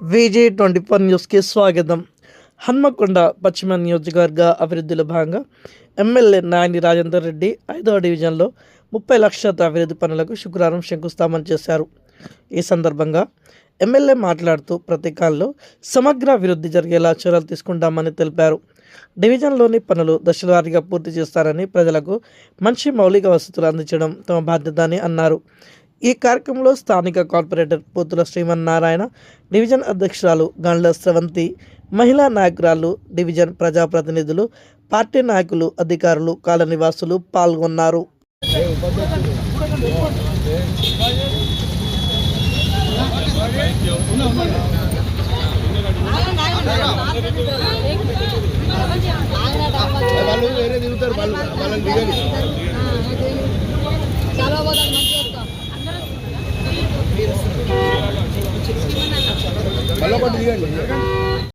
VJ twenty four న్యూస్కి స్వాగతం. హన్మకొండ పశ్చిమ నియోజకవర్గ అభివృద్ధిలో భాగంగా ఎమ్మెల్యే నాయని రాజేందర్ రెడ్డి ఐదవ డివిజన్లో ముప్పై లక్షల అభివృద్ధి పనులకు శుక్రవారం శంకుస్థాపన చేశారు. ఈ సందర్భంగా ఎమ్మెల్యే మాట్లాడుతూ ప్రతి కాలంలో సమగ్ర అభివృద్ధి జరిగేలా చర్యలు తీసుకుంటామని తెలిపారు. డివిజన్లోని పనులు దశలవారీగా పూర్తి చేస్తారని ప్రజలకు మంచి మౌలిక వసతులు అందించడం తమ బాధ్యత అని అన్నారు. ఈ కార్యక్రమంలో స్థానిక కార్పొరేటర్ పోతుల శ్రీమన్నారాయణ డివిజన్ అధ్యక్షురాలు గండ్ల స్రవంతి మహిళా నాయకురాలు డివిజన్ ప్రజాప్రతినిధులు పార్టీ నాయకులు అధికారులు కాలనివాసులు పాల్గొన్నారు. వాళ్ళు వేరే తిరుగుతారు వాళ్ళు వాళ్ళని దిగని మళ్ళీ ఒకటి దిగండి